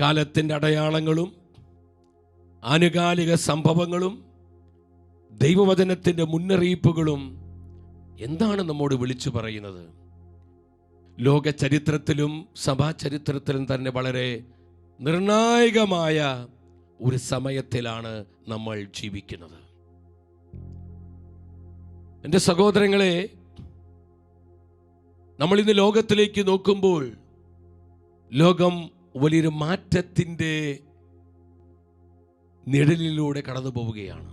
കാലത്തിന്റെ അടയാളങ്ങളും ആനുകാലിക സംഭവങ്ങളും ദൈവവചനത്തിന്റെ മുന്നറിയിപ്പുകളും എന്താണ് നമ്മോട് വിളിച്ചു പറയുന്നത്? ലോക ചരിത്രത്തിലും സഭാചരിത്രത്തിലും തന്നെ വളരെ നിർണായകമായ ഒരു സമയത്തിലാണ് നമ്മൾ ജീവിക്കുന്നത്. എന്റെ സഹോദരങ്ങളെ നമ്മൾ ഇന്ന് ലോകത്തിലേക്ക് നോക്കുമ്പോൾ ലോകം വലിയൊരു മാറ്റത്തിന്റെ നിഴലിലൂടെ കടന്നു പോവുകയാണ്.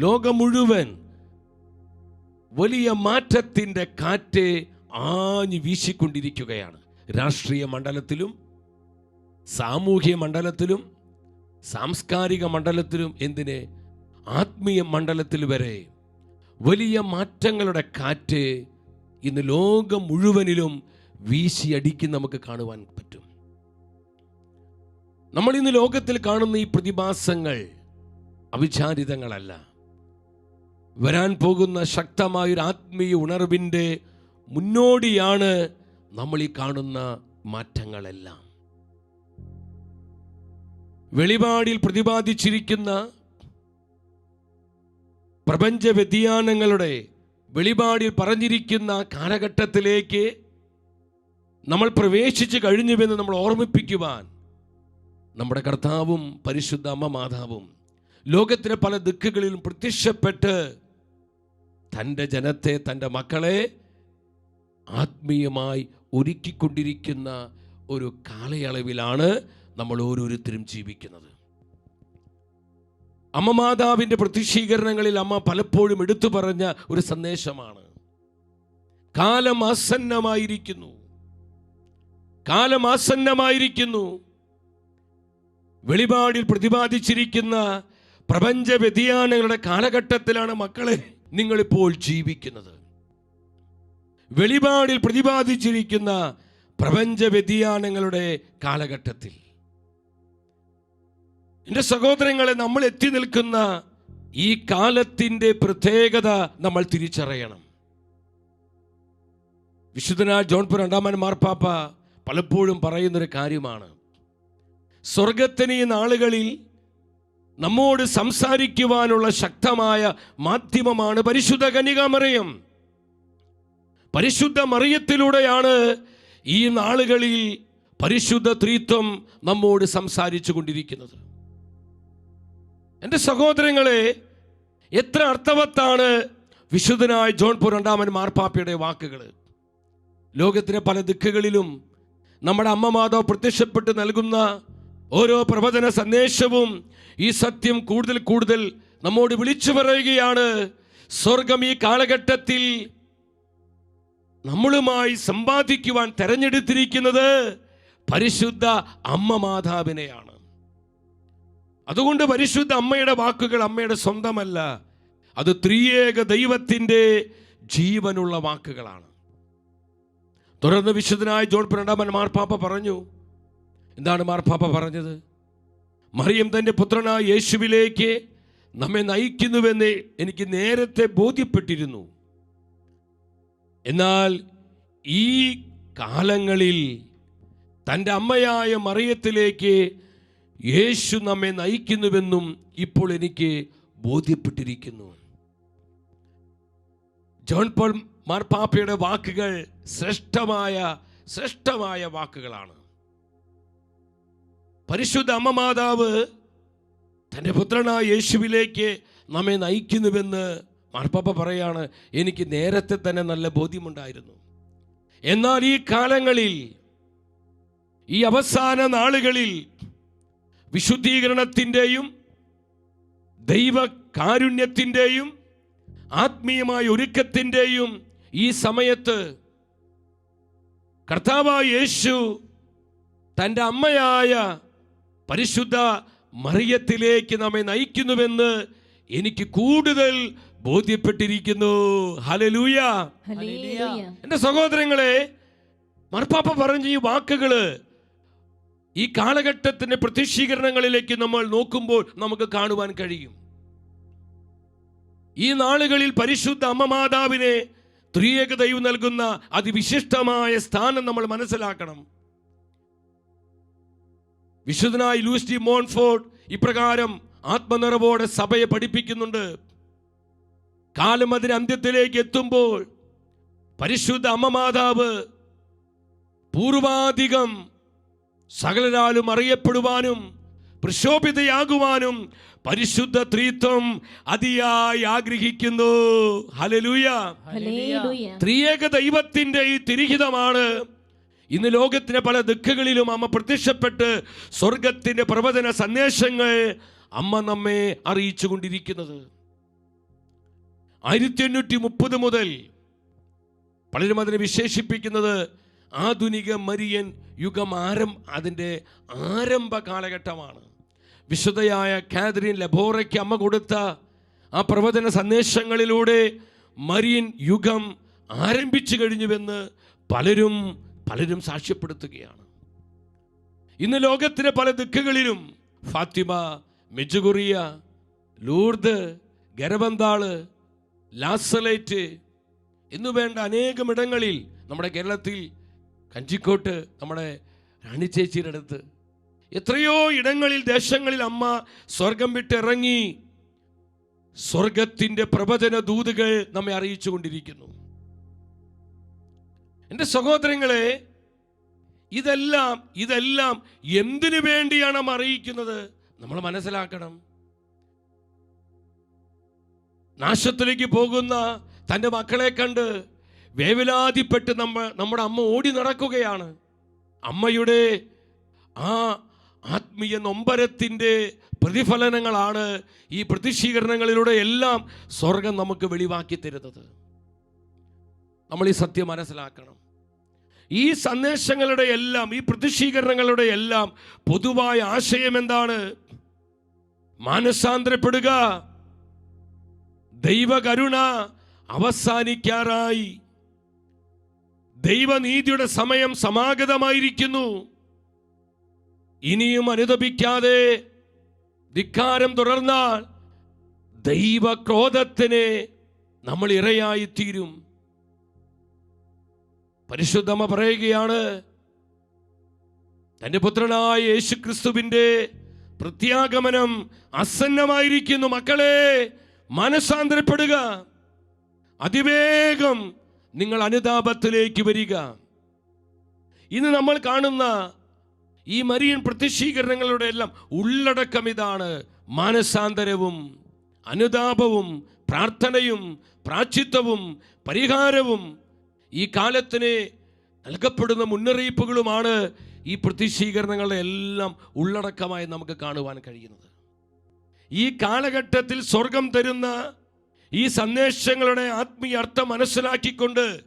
ലോകം മുഴുവൻ വലിയ മാറ്റത്തിന്റെ കാറ്റ് ആഞ്ഞു വീശിക്കൊണ്ടിരിക്കുകയാണ്. രാഷ്ട്രീയ മണ്ഡലത്തിലും സാമൂഹ്യ മണ്ഡലത്തിലും സാംസ്കാരിക മണ്ഡലത്തിലും എന്തിന് ആത്മീയ മണ്ഡലത്തിൽ വരെ വലിയ മാറ്റങ്ങളുടെ കാറ്റ് ഇന്ന് ലോകം മുഴുവനിലും വീശിയടിക്കും നമുക്ക് കാണുവാൻ പറ്റും. നമ്മൾ ഇന്ന് ലോകത്തിൽ കാണുന്ന ഈ പ്രതിഭാസങ്ങൾ അവിചാരിതങ്ങളല്ല. വരാൻ പോകുന്ന ശക്തമായൊരു ആത്മീയ ഉണർവിന്റെ മുന്നോടിയാണ് നമ്മൾ ഈ കാണുന്ന മാറ്റങ്ങളെല്ലാം. വെളിപാടിൽ പ്രതിപാദിച്ചിരിക്കുന്ന പ്രപഞ്ച വ്യതിയാനങ്ങളുടെ വെളിപാടിൽ പറഞ്ഞിരിക്കുന്ന കാലഘട്ടത്തിലേക്ക് നമ്മൾ പ്രവേശിച്ചു കഴിഞ്ഞുവെന്ന് നമ്മൾ ഓർമ്മിപ്പിക്കുവാൻ നമ്മുടെ കർത്താവും പരിശുദ്ധ അമ്മ മാതാവും ലോകത്തിലെ പല ദിക്കുകളിലും പ്രത്യക്ഷപ്പെട്ട് തന്റെ ജനത്തെ തന്റെ മക്കളെ ആത്മീയമായി ഒരുക്കിക്കൊണ്ടിരിക്കുന്ന ഒരു കാലയളവിലാണ് നമ്മൾ ഓരോരുത്തരും ജീവിക്കുന്നത്. അമ്മ മാതാവിന്റെ പ്രത്യക്ഷീകരണങ്ങളിൽ അമ്മ പലപ്പോഴും എടുത്തു പറഞ്ഞ ഒരു സന്ദേശമാണ്. കാലം ആസന്നമായിരിക്കുന്നു. കാലം ആസന്നമായിരിക്കുന്നു. വെളിപാടിൽ പ്രതിപാദിച്ചിരിക്കുന്ന പ്രപഞ്ച വ്യതിയാനങ്ങളുടെ കാലഘട്ടത്തിലാണ് മക്കളെ നിങ്ങളിപ്പോൾ ജീവിക്കുന്നത്. വെളിപാടിൽ പ്രതിപാദിച്ചിരിക്കുന്ന പ്രപഞ്ച വ്യതിയാനങ്ങളുടെ കാലഘട്ടത്തിൽ. എന്റെ സഹോദരങ്ങളെ നമ്മൾ എത്തി നിൽക്കുന്ന ഈ കാലത്തിന്റെ പ്രത്യേകത നമ്മൾ തിരിച്ചറിയണം. വിശുദ്ധനായ ജോൺപുർ രണ്ടാമൻ മാർപ്പാപ്പ പലപ്പോഴും പറയുന്നൊരു കാര്യമാണ്. സ്വർഗത്തിന് ഈ നാളുകളിൽ നമ്മോട് സംസാരിക്കുവാനുള്ള ശക്തമായ മാധ്യമമാണ് പരിശുദ്ധ കന്യകാമറിയം. പരിശുദ്ധ മറിയത്തിലൂടെയാണ് ഈ നാളുകളിൽ പരിശുദ്ധ ത്രീത്വം നമ്മോട് സംസാരിച്ചു കൊണ്ടിരിക്കുന്നത്. എന്റെ സഹോദരങ്ങളെ എത്ര അർത്ഥവത്താണ് വിശുദ്ധനായ ജോൺപൂർ രണ്ടാമൻ മാർപ്പാപ്പയുടെ വാക്കുകൾ ലോകത്തിലെ പല ദിക്കുകളിലും നമ്മുടെ അമ്മ മാതാവ് പ്രത്യക്ഷപ്പെട്ട് നൽകുന്ന ഓരോ പ്രവചന സന്ദേശവും ഈ സത്യം കൂടുതൽ കൂടുതൽ നമ്മോട് വിളിച്ചു പറയുകയാണ്. സ്വർഗം ഈ കാലഘട്ടത്തിൽ നമ്മളുമായി സമ്പാദിക്കുവാൻ തെരഞ്ഞെടുത്തിരിക്കുന്നത് പരിശുദ്ധ അമ്മ മാതാവിനെയാണ്. അതുകൊണ്ട് പരിശുദ്ധ അമ്മയുടെ വാക്കുകൾ അമ്മയുടെ സ്വന്തമല്ല അത് ത്രിയേക ദൈവത്തിന്റെ ജീവനുള്ള വാക്കുകളാണ്. തുടർന്ന് വിശുദ്ധനായ ജോൺ പ്രണ്ടാമൻ മാർപ്പാപ്പ പറഞ്ഞു എന്താണ് മാർപ്പാപ്പ പറഞ്ഞത്? മറിയം തന്റെ പുത്രനായ യേശുവിലേക്ക് നമ്മെ നയിക്കുന്നുവെന്ന് എനിക്ക് നേരത്തെ ബോധ്യപ്പെട്ടിരുന്നു. എന്നാൽ ഈ കാലങ്ങളിൽ തന്റെ അമ്മയായ മറിയത്തിലേക്ക് യേശു നമ്മെ നയിക്കുന്നുവെന്നും ഇപ്പോൾ എനിക്ക് ബോധ്യപ്പെട്ടിരിക്കുന്നു. ജോൺ പോൾ മാർപ്പാപ്പയുടെ വാക്കുകൾ ശ്രേഷ്ഠമായ ശ്രേഷ്ഠമായ വാക്കുകളാണ്. പരിശുദ്ധ അമ്മ മാതാവ് തന്റെ പുത്രനായ യേശുവിലേക്ക് നമ്മെ നയിക്കുന്നുവെന്ന് മാർപ്പാപ്പ പറയാണ്. എനിക്ക് നേരത്തെ തന്നെ നല്ല ബോധ്യമുണ്ടായിരുന്നു. എന്നാൽ ഈ കാലങ്ങളിൽ ഈ അവസാന നാളുകളിൽ വിശുദ്ധീകരണത്തിന്റെയും ദൈവ കാരുണ്യത്തിന്റെയും ആത്മീയമായ ഒരുക്കത്തിന്റെയും ഈ സമയത്ത് കർത്താവായ യേശു തന്റെ അമ്മയായ പരിശുദ്ധ മറിയത്തിലേക്ക് നമ്മെ നയിക്കുന്നുവെന്ന് എനിക്ക് കൂടുതൽ ബോധ്യപ്പെട്ടിരിക്കുന്നു. ഹലലൂയ എന്റെ എന്റെ സഹോദരങ്ങളെ മർപ്പാപ്പ പറഞ്ഞ ഈ വാക്കുകൾ ഈ കാലഘട്ടത്തിന്റെ പ്രത്യക്ഷീകരണങ്ങളിലേക്ക് നമ്മൾ നോക്കുമ്പോൾ നമുക്ക് കാണുവാൻ കഴിയും. ഈ നാളുകളിൽ പരിശുദ്ധ അമ്മ മാതാവിനെ ത്രിയേക ദൈവം നൽകുന്ന അതിവിശിഷ്ടമായ സ്ഥാനം നമ്മൾ മനസ്സിലാക്കണം. വിശുദ്ധനായ ലൂസ് ഡി മോൺഫോർഡ് ഇപ്രകാരം ആത്മനിറവോടെ സഭയെ പഠിപ്പിക്കുന്നുണ്ട്. കാലം അതിന് അന്ത്യത്തിലേക്ക് എത്തുമ്പോൾ പരിശുദ്ധ അമ്മമാതാവ് പൂർവാധികം സകലരാലും അറിയപ്പെടുവാനും പ്രക്ഷോഭിതയാകുവാനും പരിശുദ്ധ ത്രീത്വം അതിയായി ആഗ്രഹിക്കുന്നു. ഹലലൂയ ത്രിയേക ദൈവത്തിന്റെ ഈ തിരിഹിതമാണ് ഇന്ന് ലോകത്തിന്റെ പല ദിക്കുകളിലും അമ്മ പ്രത്യക്ഷപ്പെട്ട് സ്വർഗത്തിന്റെ പ്രവചന സന്ദേശങ്ങൾ അമ്മ നമ്മെ അറിയിച്ചു കൊണ്ടിരിക്കുന്നത് ആയിരത്തി എണ്ണൂറ്റി മുപ്പത് മുതൽ പലരും അതിനെ വിശേഷിപ്പിക്കുന്നത് ആധുനിക മരിയൻ യുഗം ആരം അതിന്റെ ആരംഭ കാലഘട്ടമാണ്. വിശുദ്ധയായ കാതറിൻ ലബോറയ്ക്ക് അമ്മ കൊടുത്ത ആ പ്രവചന സന്ദേശങ്ങളിലൂടെ മരിയൻ യുഗം ആരംഭിച്ചു കഴിഞ്ഞുവെന്ന് പലരും പലരും സാക്ഷ്യപ്പെടുത്തുകയാണ്. ഇന്ന് ലോകത്തിലെ പല ദിക്കുകളിലും ഫാത്തിമ മെജുകുറിയ ലൂർദ് ഗരബന്താൾ ലാസലൈറ്റ് എന്നു വേണ്ട അനേകം ഇടങ്ങളിൽ നമ്മുടെ കേരളത്തിൽ കഞ്ചിക്കോട്ട് നമ്മുടെ റാണി ചേച്ചിയുടെ അടുത്ത് എത്രയോ ഇടങ്ങളിൽ ദേശങ്ങളിൽ അമ്മ സ്വർഗം വിട്ടിറങ്ങി സ്വർഗത്തിന്റെ പ്രവചന ദൂതുകൾ നമ്മെ അറിയിച്ചു കൊണ്ടിരിക്കുന്നു എന്റെ സഹോദരങ്ങളെ ഇതെല്ലാം ഇതെല്ലാം എന്തിനു വേണ്ടിയാണ് അറിയിക്കുന്നത്? നമ്മൾ മനസ്സിലാക്കണം. നാശത്തിലേക്ക് പോകുന്ന തന്റെ മക്കളെ കണ്ട് വേവലാതിപ്പെട്ട് നമ്മ നമ്മുടെ അമ്മ ഓടി നടക്കുകയാണ്. അമ്മയുടെ ആ ആത്മീയ നൊമ്പരത്തിന്റെ പ്രതിഫലനങ്ങളാണ് ഈ പ്രതിഷീകരണങ്ങളിലൂടെ എല്ലാം സ്വർഗം നമുക്ക് വെളിവാക്കി തരുന്നത്. നമ്മൾ ഈ സത്യം മനസ്സിലാക്കണം. ഈ സന്ദേശങ്ങളുടെ എല്ലാം ഈ പ്രതിഷീകരണങ്ങളുടെ എല്ലാം പൊതുവായ ആശയം എന്താണ്? മാനസാന്തരപ്പെടുക. ദൈവകരുണ അവസാനിക്കാറായി. ദൈവനീതിയുടെ സമയം സമാഗതമായിരിക്കുന്നു. ഇനിയും അനുദപിക്കാതെ ധിക്കാരം തുടർന്നാൽ ദൈവക്രോധത്തിന് നമ്മൾ ഇരയായി തീരും പരിശുദ്ധമ പറയുകയാണ് തന്റെ പുത്രനായ യേശു ക്രിസ്തുവിന്റെ പ്രത്യാഗമനം അസന്നമായിരിക്കുന്നു മക്കളെ മനസാന്തരപ്പെടുക അതിവേഗം നിങ്ങൾ അനുതാപത്തിലേക്ക് വരിക. ഇന്ന് നമ്മൾ കാണുന്ന ഈ മരിയൻ പ്രത്യക്ഷീകരണങ്ങളുടെ എല്ലാം ഉള്ളടക്കം ഇതാണ്. മാനസാന്തരവും അനുതാപവും പ്രാർത്ഥനയും പ്രാച്ചിത്വവും പരിഹാരവും ഈ കാലത്തിന് നൽകപ്പെടുന്ന മുന്നറിയിപ്പുകളുമാണ് ഈ പ്രതിശീകരണങ്ങളുടെ എല്ലാം ഉള്ളടക്കമായി നമുക്ക് കാണുവാൻ കഴിയുന്നത്. ഈ കാലഘട്ടത്തിൽ സ്വർഗം തരുന്ന ഈ സന്ദേശങ്ങളുടെ ആത്മീയ അർത്ഥം മനസ്സിലാക്കിക്കൊണ്ട്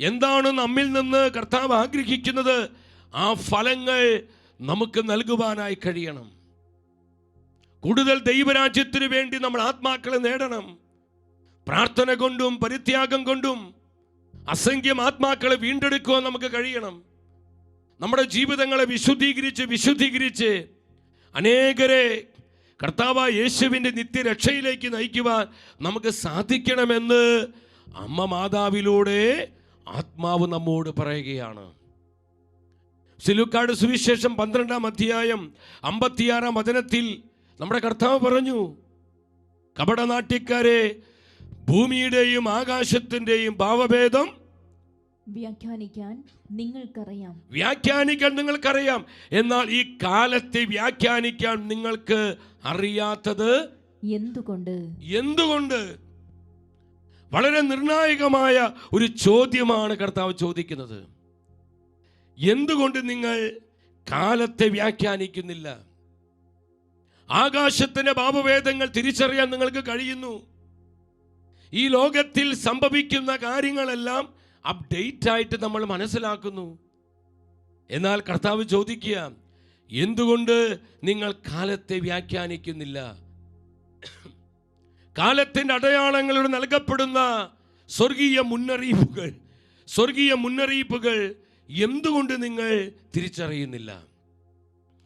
എന്താണ് നമ്മിൽ നിന്ന് കർത്താവ് ആഗ്രഹിക്കുന്നത്? ആ ഫലങ്ങൾ നമുക്ക് നൽകുവാനായി കഴിയണം. കൂടുതൽ ദൈവരാജ്യത്തിന് വേണ്ടി നമ്മൾ ആത്മാക്കളെ നേടണം. പ്രാർത്ഥന കൊണ്ടും പരിത്യാഗം കൊണ്ടും അസംഖ്യം ആത്മാക്കളെ വീണ്ടെടുക്കുവാൻ നമുക്ക് കഴിയണം. നമ്മുടെ ജീവിതങ്ങളെ വിശുദ്ധീകരിച്ച് വിശുദ്ധീകരിച്ച് അനേകരെ കർത്താവ് യേശുവിന്റെ നിത്യരക്ഷയിലേക്ക് നയിക്കുവാൻ നമുക്ക് സാധിക്കണമെന്ന് അമ്മ മാതാവിലൂടെ ആത്മാവ് നമ്മോട് പറയുകയാണ്. സിലുക്കാട് സുവിശേഷം പന്ത്രണ്ടാം അധ്യായം അമ്പത്തിയാറാം വചനത്തിൽ നമ്മുടെ കർത്താവ് പറഞ്ഞു കപടനാട്യക്കാരെ ഭൂമിയുടെയും ആകാശത്തിന്റെയും ഭാവഭേദം വ്യാഖ്യാനിക്കാൻ നിങ്ങൾക്കറിയാം. വ്യാഖ്യാനിക്കാൻ നിങ്ങൾക്കറിയാം. എന്നാൽ ഈ കാലത്തെ വ്യാഖ്യാനിക്കാൻ നിങ്ങൾക്ക് അറിയാത്തത് എന്തുകൊണ്ട്? എന്തുകൊണ്ട്? വളരെ നിർണായകമായ ഒരു ചോദ്യമാണ് കർത്താവ് ചോദിക്കുന്നത്. എന്തുകൊണ്ട് നിങ്ങൾ കാലത്തെ വ്യാഖ്യാനിക്കുന്നില്ല? ആകാശത്തിന്റെ ഭാവവേദങ്ങൾ തിരിച്ചറിയാൻ നിങ്ങൾക്ക് കഴിയുന്നു. ഈ ലോകത്തിൽ സംഭവിക്കുന്ന കാര്യങ്ങളെല്ലാം അപ്ഡേറ്റ് ആയിട്ട് നമ്മൾ മനസ്സിലാക്കുന്നു. എന്നാൽ കർത്താവ് ചോദിക്കുക എന്തുകൊണ്ട് നിങ്ങൾ കാലത്തെ വ്യാഖ്യാനിക്കുന്നില്ല? കാലത്തിന്റെ അടയാളങ്ങളോട് നൽകപ്പെടുന്ന സ്വർഗീയ മുന്നറിയിപ്പുകൾ സ്വർഗീയ മുന്നറിയിപ്പുകൾ എന്തുകൊണ്ട് നിങ്ങൾ തിരിച്ചറിയുന്നില്ല?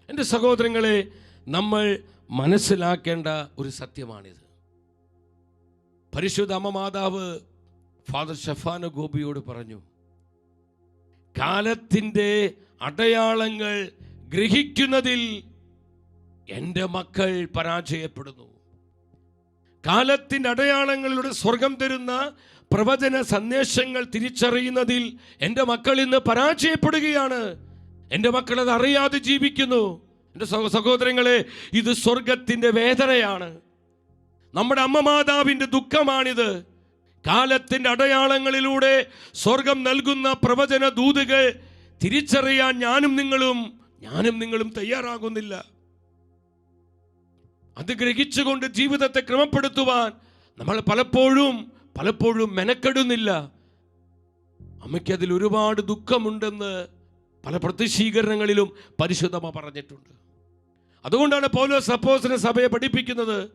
എന്റെ സഹോദരങ്ങളെ നമ്മൾ മനസ്സിലാക്കേണ്ട ഒരു സത്യമാണിത്. പരിശുദ്ധ അമ്മ മാതാവ് ഫാദർ ഷഫാന ഗോപിയോട് പറഞ്ഞു കാലത്തിന്റെ അടയാളങ്ങൾ ഗ്രഹിക്കുന്നതിൽ എന്റെ മക്കൾ പരാജയപ്പെടുന്നു. കാലത്തിന്റെ അടയാളങ്ങളിലൂടെ സ്വർഗം തരുന്ന പ്രവചന സന്ദേശങ്ങൾ തിരിച്ചറിയുന്നതിൽ എന്റെ മക്കൾ ഇന്ന് പരാജയപ്പെടുകയാണ്. എന്റെ മക്കൾ അത് അറിയാതെ ജീവിക്കുന്നു. എന്റെ സഹോ- സഹോദരങ്ങളെ ഇത് സ്വർഗത്തിന്റെ വേദനയാണ്. നമ്മുടെ അമ്മ മാതാവിന്റെ ദുഃഖമാണിത്. കാലത്തിന്റെ അടയാളങ്ങളിലൂടെ സ്വർഗം നൽകുന്ന പ്രവചന ദൂതുകൾ തിരിച്ചറിയാൻ ഞാനും നിങ്ങളും ഞാനും നിങ്ങളും തയ്യാറാകുന്നില്ല. അത് ഗ്രഹിച്ചുകൊണ്ട് ജീവിതത്തെ ക്രമപ്പെടുത്തുവാൻ നമ്മൾ പലപ്പോഴും പലപ്പോഴും മെനക്കെടുന്നില്ല. അമ്മയ്ക്ക് അതിൽ ഒരുപാട് ദുഃഖമുണ്ടെന്ന് പല പ്രതിശീകരണങ്ങളിലും പരിശുദ്ധമ പറഞ്ഞിട്ടുണ്ട്. അതുകൊണ്ടാണ് പൗലോസ് സപ്പോസിനെ സഭയെ പഠിപ്പിക്കുന്നത്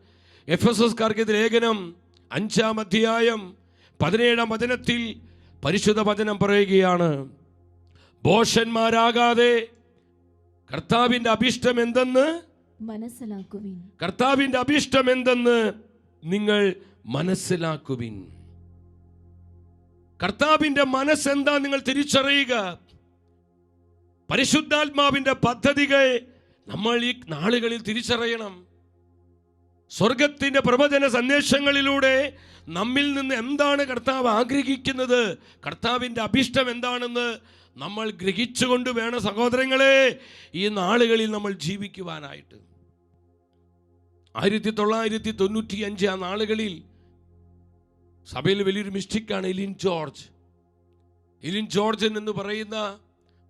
എഫ് എസ് എസ്കാർക്ക് ലേഖനം അഞ്ചാം അധ്യായം പതിനേഴാം വചനത്തിൽ പരിശുദ്ധ വചനം പറയുകയാണ്. ബോഷന്മാരാകാതെ കർത്താവിന്റെ അഭിഷ്ടം എന്തെന്ന്? മനസ്സിലാക്കുവിൻ. കർത്താവിന്റെ അഭിഷ്ടം എന്തെന്ന് നിങ്ങൾ മനസ്സിലാക്കുവിൻ. കർത്താവിന്റെ മനസ്സെന്താ നിങ്ങൾ തിരിച്ചറിയുക? പരിശുദ്ധാത്മാവിന്റെ പദ്ധതികൾ നമ്മൾ ഈ നാളുകളിൽ തിരിച്ചറിയണം. സ്വർഗത്തിന്റെ പ്രവചന സന്ദേശങ്ങളിലൂടെ നമ്മിൽ നിന്ന് എന്താണ് കർത്താവ് ആഗ്രഹിക്കുന്നത്? കർത്താവിന്റെ അഭിഷ്ടം എന്താണെന്ന് നമ്മൾ ഗ്രഹിച്ചുകൊണ്ട് വേണം സഹോദരങ്ങളെ ഈ നാളുകളിൽ നമ്മൾ ജീവിക്കുവാനായിട്ട്. ആയിരത്തി തൊള്ളായിരത്തി തൊണ്ണൂറ്റി അഞ്ച് ആ നാളുകളിൽ സഭയിൽ വലിയൊരു മിസ്റ്റിക്കാണ് എലിൻ ജോർജ്. എലിൻ ജോർജൻ എന്ന് പറയുന്ന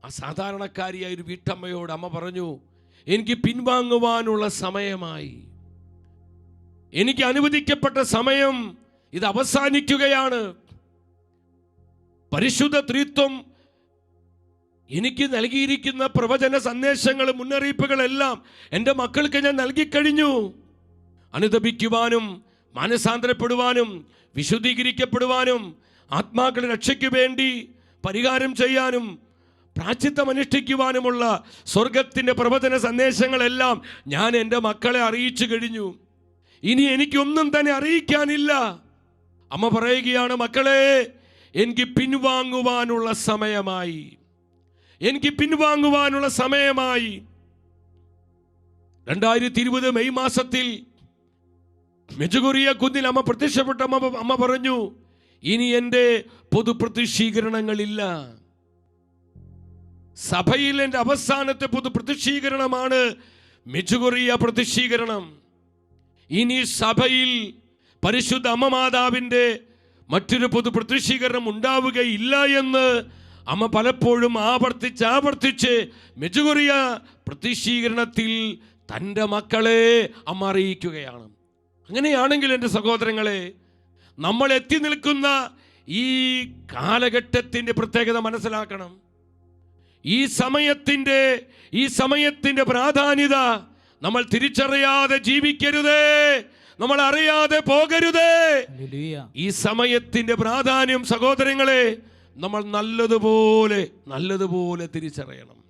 ആ സാധാരണക്കാരിയായ ഒരു വീട്ടമ്മയോട് അമ്മ പറഞ്ഞു എനിക്ക് പിൻവാങ്ങുവാനുള്ള സമയമായി. എനിക്ക് അനുവദിക്കപ്പെട്ട സമയം ഇത് അവസാനിക്കുകയാണ്. പരിശുദ്ധ ത്രിത്വം എനിക്ക് നൽകിയിരിക്കുന്ന പ്രവചന സന്ദേശങ്ങൾ മുന്നറിയിപ്പുകളെല്ലാം എന്റെ മക്കൾക്ക് ഞാൻ നൽകിക്കഴിഞ്ഞു. അനുദപിക്കുവാനും മാനസാന്തരപ്പെടുവാനും വിശുദ്ധീകരിക്കപ്പെടുവാനും ആത്മാക്കളുടെ രക്ഷയ്ക്ക് വേണ്ടി പരിഹാരം ചെയ്യാനും പ്രാച്ചിത്വം അനുഷ്ഠിക്കുവാനുമുള്ള സ്വർഗത്തിന്റെ പ്രവചന സന്ദേശങ്ങളെല്ലാം ഞാൻ എന്റെ മക്കളെ അറിയിച്ചു കഴിഞ്ഞു. ഇനി എനിക്കൊന്നും തന്നെ അറിയിക്കാനില്ല. അമ്മ പറയുകയാണ് മക്കളെ എനിക്ക് പിൻവാങ്ങുവാനുള്ള സമയമായി. എനിക്ക് പിൻവാങ്ങുവാനുള്ള സമയമായി. രണ്ടായിരത്തി ഇരുപത് മെയ് മാസത്തിൽ മെജുകുറിയ കുന്നിൽ അമ്മ പ്രത്യക്ഷപ്പെട്ട അമ്മ അമ്മ പറഞ്ഞു ഇനി എന്റെ പൊതുപ്രതിഷീകരണങ്ങളില്ല സഭയിൽ എന്റെ അവസാനത്തെ പൊതുപ്രതിഷീകരണമാണ് മെജുകുറിയ പ്രതിഷീകരണം ഇനി സഭയിൽ പരിശുദ്ധ അമ്മ മാതാവിന്റെ മറ്റൊരു പൊതു പ്രതിഷീകരണം ഉണ്ടാവുകയില്ല എന്ന് അമ്മ പലപ്പോഴും ആവർത്തിച്ച് ആവർത്തിച്ച് മെജുകുറിയ പ്രതിഷീകരണത്തിൽ തന്റെ മക്കളെ അമ്മ അറിയിക്കുകയാണ്. അങ്ങനെയാണെങ്കിൽ എന്റെ സഹോദരങ്ങളെ നമ്മൾ എത്തി നിൽക്കുന്ന ഈ കാലഘട്ടത്തിന്റെ പ്രത്യേകത മനസ്സിലാക്കണം. ഈ സമയത്തിന്റെ ഈ സമയത്തിന്റെ പ്രാധാന്യത നമ്മൾ തിരിച്ചറിയാതെ ജീവിക്കരുതേ. നമ്മൾ അറിയാതെ പോകരുതേ. ഈ സമയത്തിന്റെ പ്രാധാന്യം സഹോദരങ്ങളെ നമ്മൾ നല്ലതുപോലെ നല്ലതുപോലെ തിരിച്ചറിയണം.